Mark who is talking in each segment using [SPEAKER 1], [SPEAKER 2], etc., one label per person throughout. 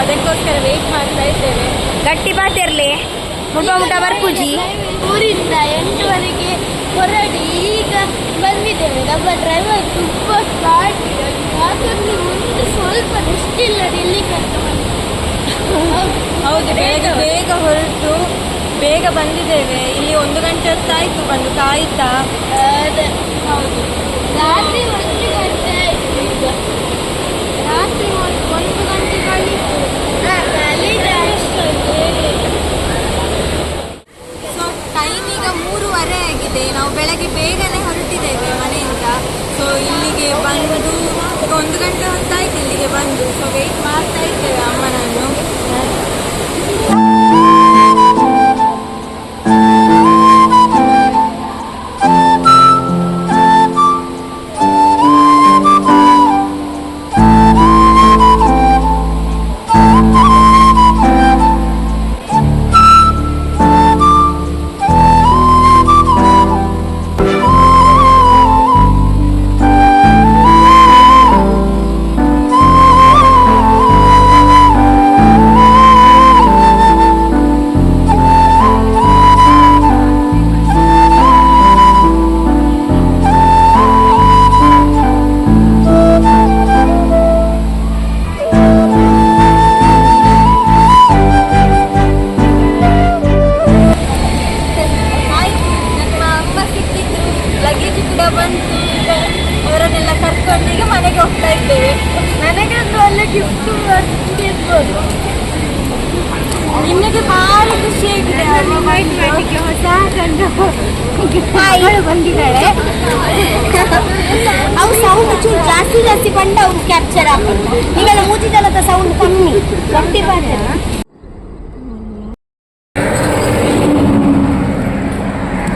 [SPEAKER 1] ಅದಕ್ಕೋಸ್ಕರ ವೇಟ್ ಮಾಡ್ತಾ ಇದ್ದೇವೆ.
[SPEAKER 2] ಗಟ್ಟಿ ಬಾತಿರ್ಲಿ ಮುಟ ಮುಟ ಬರ್ಪುಜಿ
[SPEAKER 3] ಊರಿಂದ ಎಂಟುವರೆಗೆ ಹೊರಡಿ. ಈಗ ಬಂದಿದ್ದೇವೆ. ನಮ್ಮ ಡ್ರೈವರ್ ತುಂಬ ಸ್ಟಾರ್ಟ್ ಯಾಕಂದ್ರೆ ಮುಂದೆ ಸ್ವಲ್ಪ ರೆಸ್ಟ್ ಇಲ್ಲ ಇಲ್ಲಿ
[SPEAKER 1] ಹೌದು ಬೇಗ ಬೇಗ ಹೊರಟು. ಬೇಗ ಬಂದಿದ್ದೇವೆ. ಇಲ್ಲಿ ಒಂದು ಗಂಟೆ ಹೊತ್ತಾಯ್ತು. ಬಂದು ಕಾಯ್ತಾ
[SPEAKER 3] ಹೌದು. ರಾತ್ರಿ ಒಂದು ಗಂಟೆ ಆಯ್ತು ಈಗ ರಾತ್ರಿ ಒಂದು ಒಂದು ಗಂಟೆ ಕಳೀತು ಅಲ್ಲಿಂದ ಅಷ್ಟೊಂದು ಹೇಗೆ
[SPEAKER 1] ಸೊ ಟೈಮ್ ಈಗ ಮೂರುವರೆ ಆಗಿದೆ ನಾವು ಬೆಳಗ್ಗೆ ಬೇಗನೆ ಹೊರಟಿದ್ದೇವೆ ಮನೆಯಿಂದ ಸೊ ಇಲ್ಲಿಗೆ ಬಂದು ಈಗ ಒಂದು ಗಂಟೆ ಹೊತ್ತಾಯ್ತು ಇಲ್ಲಿಗೆ ಬಂದು. ಸೊ ವೆಯ್ಟ್ ಮಾಡ್ತಾ ಇದ್ದೇವೆ
[SPEAKER 3] ವೈಟ್ ಮಾಡಲಿಕ್ಕೆ ಹೊಸ ಗಂಡು ಬಂದಿದ್ದಾರೆ. ಬಂದಿದ್ದಾಳೆ ಅವು ಸೌಂಡ್ ಚೂರು ಜಾಸ್ತಿ ಜಾಸ್ತಿ ಬಂಡ ಅವ್ರು ಕ್ಯಾಪ್ಚರ್ ಆಗ್ತದೆ ಈಗೆಲ್ಲ ಮೂಜಿದಲ್ಲದ ಸೌಂಡ್ ಕಮ್ಮಿ. ಗಟ್ಟಿ ಬಾರ್ದು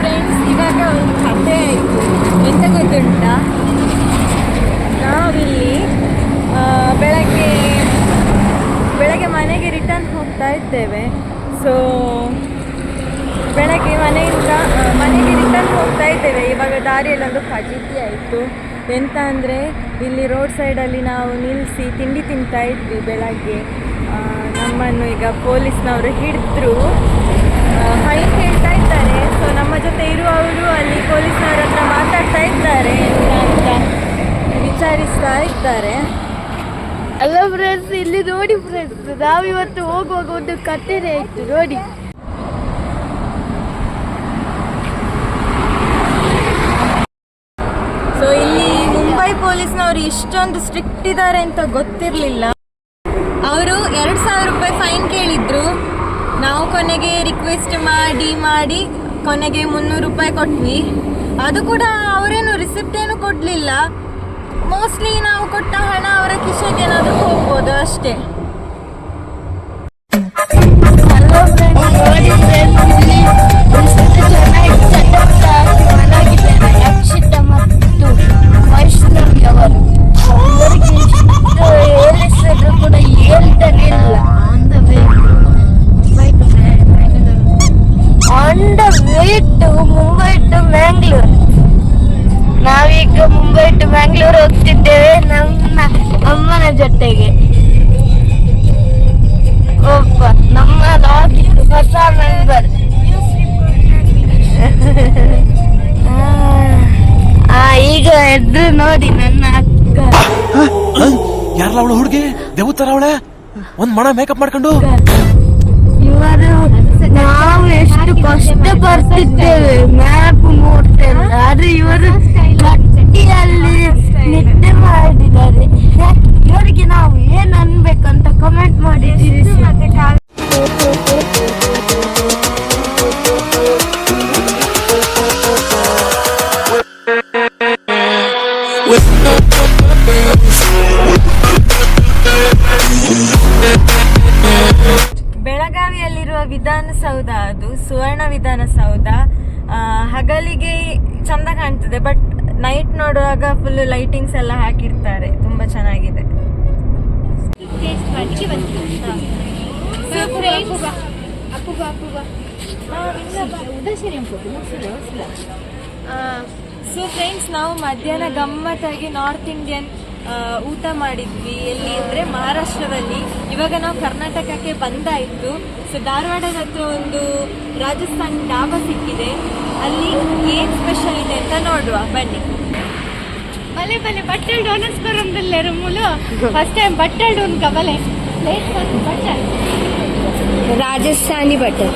[SPEAKER 1] ಫ್ರೆಂಡ್ಸ್ ಇವಾಗ ಒಂದು ಕಥೆ ಆಯಿತು ಎಂತ ಗೊತ್ತುಂಟಾ? ನಾವಿಲ್ಲಿ ಬೆಳಗ್ಗೆ ಬೆಳಗ್ಗೆ ಮನೆಗೆ ರಿಟರ್ನ್ ಹೋಗ್ತಾ ಇದ್ದೇವೆ. ಸೊ ಬೆಳಗ್ಗೆ ಮನೆಯಿಂದ ಮನೆಗೆ ರಿಟರ್ನ್ ಹೋಗ್ತಾ ಇದ್ದೇವೆ. ಇವಾಗ ದಾರಿಯಲ್ಲಿ ಒಂದು ಫಜೀತಿ ಆಯಿತು. ಎಂತ ಅಂದರೆ, ಇಲ್ಲಿ ರೋಡ್ ಸೈಡಲ್ಲಿ ನಾವು ನಿಲ್ಲಿಸಿ ತಿಂಡಿ ತಿಂತಾ ಇದ್ವಿ ಬೆಳಗ್ಗೆ. ನಮ್ಮನ್ನು ಈಗ ಪೊಲೀಸ್ನವರು ಹಿಡಿದ್ರು. ಹೈ ಹೇಳ್ತಾ ಇದ್ದಾರೆ. ಸೊ ನಮ್ಮ ಜೊತೆ ಇರುವವರು ಅಲ್ಲಿ ಪೊಲೀಸ್ನವರ ಹತ್ರ ಮಾತಾಡ್ತಾ ಇದ್ದಾರೆ ಅಂತ ವಿಚಾರಿಸ್ತಾ ಇದ್ದಾರೆ.
[SPEAKER 3] ಅಲ್ಲ ಫ್ರೆಂಡ್ಸ್ ಇಲ್ಲಿ ನೋಡಿ ಫ್ರೆಂಡ್ಸ್ ನಾವಿವತ್ತು ಹೋಗುವಾಗ ಒಂದು ಕಥೆನೇ ಇತ್ತು ನೋಡಿ.
[SPEAKER 1] ಸೊ ಇಲ್ಲಿ ಮುಂಬೈ ಪೊಲೀಸ್ನವರು ಇಷ್ಟೊಂದು ಸ್ಟ್ರಿಕ್ಟ್ ಇದ್ದಾರೆ ಅಂತ ಗೊತ್ತಿರಲಿಲ್ಲ. ಅವರು ಎರಡು ಸಾವಿರ ರೂಪಾಯಿ ಫೈನ್ ಕೇಳಿದ್ರು. ನಾವು ಕೊನೆಗೆ ರಿಕ್ವೆಸ್ಟ್ ಮಾಡಿ ಮಾಡಿ ಕೊನೆಗೆ ಮುನ್ನೂರು ರೂಪಾಯಿ ಕೊಟ್ವಿ. ಅದು ಕೂಡ ಅವರೇನು ರಿಸಿಪ್ಟ್ ಏನು ಕೊಡಲಿಲ್ಲ. ಮೋಸ್ಟ್ಲಿ ನಾವು ಕೊಟ್ಟ ಹಣ ಅವರ ಕಿಶೆಗೆ ಏನಾದರೂ ಹೋಗ್ಬೋದು ಅಷ್ಟೇ.
[SPEAKER 3] ಹಲೋ ಫ್ರೆಂಡ್ಸ್ ಇಲ್ಲಿ ಚೆನ್ನಾಗಿ on the way to Mumbai to Mangalore ನಾವೀಗ ಮುಂಬೈ ಟು ಮ್ಯಾಂಗ್ಳೂರ್ ಹೋಗ್ತಿದ್ದೇವೆ ನಮ್ಮ ಅಮ್ಮನ ಜೊತೆಗೆ. ಒಬ್ಬ ನಮ್ಮ ಲಾಗಿನ್ ಹೊಸ ಮೆಂಬರ್ ಈಗ ಎದ್ರು ನೋಡಿ ನನ್ನ ಅಕ್ಕ.
[SPEAKER 4] ಯಾರಲ್ಲ ಅವಳು ಹುಡುಗಿ? ದೇವತರ ಅವಳೆ? ಒಂದ್ ಮಣ ಮೇಕಪ್ ಮಾಡ್ಕೊಂಡು?
[SPEAKER 3] ಇವರಿಗೆ ನಾವು ಏನ್ ಅನ್ಬೇಕಂತ ಕಮೆಂಟ್ ಮಾಡಿ
[SPEAKER 1] ಬೆಳಗಾವಿಯಲ್ಲಿರುವ ವಿಧಾನಸೌಧ, ಅದು ಸುವರ್ಣ ವಿಧಾನಸೌಧ ಹಗಲಿಗೆ ಚಂದ ಕಾಣ್ತದೆ ಬಟ್ ನೈಟ್ ನೋಡುವಾಗ ಫುಲ್ ಲೈಟಿಂಗ್ಸ್ ಎಲ್ಲ ಹಾಕಿರ್ತಾರೆ, ತುಂಬಾ ಚೆನ್ನಾಗಿದೆ. ಸೊ ಫ್ರೆಂಡ್ಸ್ ನಾವು ಮಧ್ಯಾಹ್ನ ಗಮ್ಮತ್ತಾಗಿ ನಾರ್ತ್ ಇಂಡಿಯನ್ ಊಟ ಮಾಡಿದ್ವಿ. ಎಲ್ಲಿ ಅಂದರೆ ಮಹಾರಾಷ್ಟ್ರದಲ್ಲಿ. ಇವಾಗ ನಾವು ಕರ್ನಾಟಕಕ್ಕೆ ಬಂದಾಯಿತು ಸೊ ಧಾರವಾಡದ ಹತ್ರ ಒಂದು ರಾಜಸ್ಥಾನ್ ಡಾಬಾ ಸಿಕ್ಕಿದೆ. ಅಲ್ಲಿ ಏನು ಸ್ಪೆಷಲ್ ಇದೆ ಅಂತ ನೋಡುವ ಬನ್ನಿ.
[SPEAKER 3] ಬಲೆ ಬಲೆ ಬಟ್ಟೆ ಡೋನಸ್ ಬರೋದಲ್ಲೇ ಮೂಲ ಫಸ್ಟ್ ಟೈಮ್ ಬಟ್ಟೆ ಡೋನ್ ಕಬಲೆ ಲೇಟ್ ಬಟ್ಟಲ್
[SPEAKER 2] ರಾಜಸ್ಥಾನಿ ಬಟರ್.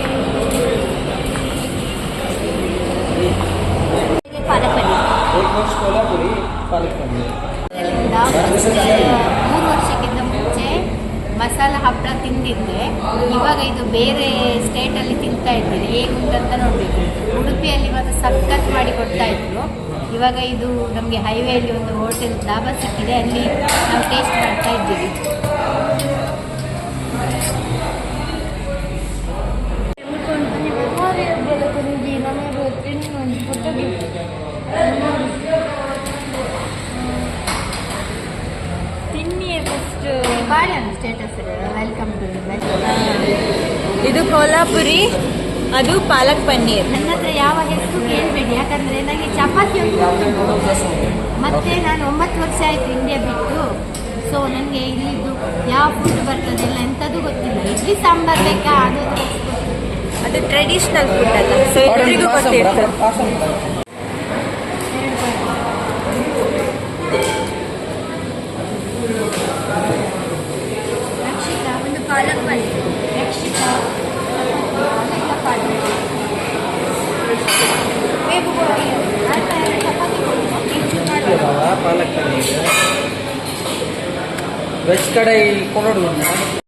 [SPEAKER 3] ಮೂರು ವರ್ಷಕ್ಕಿಂತ ಮುಂಚೆ ಮಸಾಲ ಹಪ್ಪಳ ತಿಂದಿದ್ದೆ. ಇವಾಗ ಇದು ಬೇರೆ ಸ್ಟೇಟಲ್ಲಿ ತಿಂತಾ ಇದ್ದೀನಿ. ಹೇಗುಂಟಂತ ನೋಡಬೇಕು. ಉಡುಪಿಯಲ್ಲಿ ಮಾತ್ರ ಸಖತ್ ಮಾಡಿ ಕೊಡ್ತಾ ಇದ್ರು. ಇವಾಗ ಇದು ನಮಗೆ ಹೈವೇಲಿ ಒಂದು ಹೋಟೆಲ್ ಡಾಬಾ ಸಿಕ್ಕಿದೆ. ಅಲ್ಲಿ ನಾವು ಟೇಸ್ಟ್ ಮಾಡ್ತಾ ಇದ್ದೀವಿ. ವೆಲ್ಕಮ್ ಟು
[SPEAKER 1] ಇದು ಕೋಲಾಪುರಿ ಅದು ಪಾಲಕ್ ಪನ್ನೀರ್.
[SPEAKER 3] ನನ್ನ ಹತ್ರ ಯಾವ ಹೆಸರು ಕೇಳಬೇಡಿ ಯಾಕಂದ್ರೆ ನನಗೆ ಚಪಾತಿ ಮತ್ತೆ ನಾನು ಒಂಬತ್ತು ವರ್ಷ ಆಯಿತು ಇಂಡಿಯಾ ಬಿಟ್ಟು. ಸೊ ನನಗೆ ಇಲ್ಲಿದ್ದು ಯಾವ ಫುಡ್ ಬರ್ತದೆ ಎಲ್ಲ ಎಂಥದ್ದು ಗೊತ್ತಿಲ್ಲ. ಇಡ್ಲಿ ಸಾಂಬಾರ್ ಬೇಕಾ ಅದು
[SPEAKER 1] ಅದು ಟ್ರೆಡಿಷನಲ್ ಫುಡ್ ಅಲ್ಲ. ಸೊ ಎಲ್ಲರಿಗೂ ಗೊತ್ತಿರ್ತದೆ
[SPEAKER 3] ರಕ್ಷಿತಾ ಒಂದು ಪಾಲಕ್ ಪನ್ನೀರ್ ರಕ್ಷಿತಾ ಅದೆಲ್ಲ ಪಾಲಕ್ ಬೇಬು ಗೋಬಿ ಆ ಥರ ಎಲ್ಲ ಚಪಾತಿ ಕೊಡು. ಹೆಚ್ಚು ಮಾಡುವ
[SPEAKER 5] ಪಾಲಕ್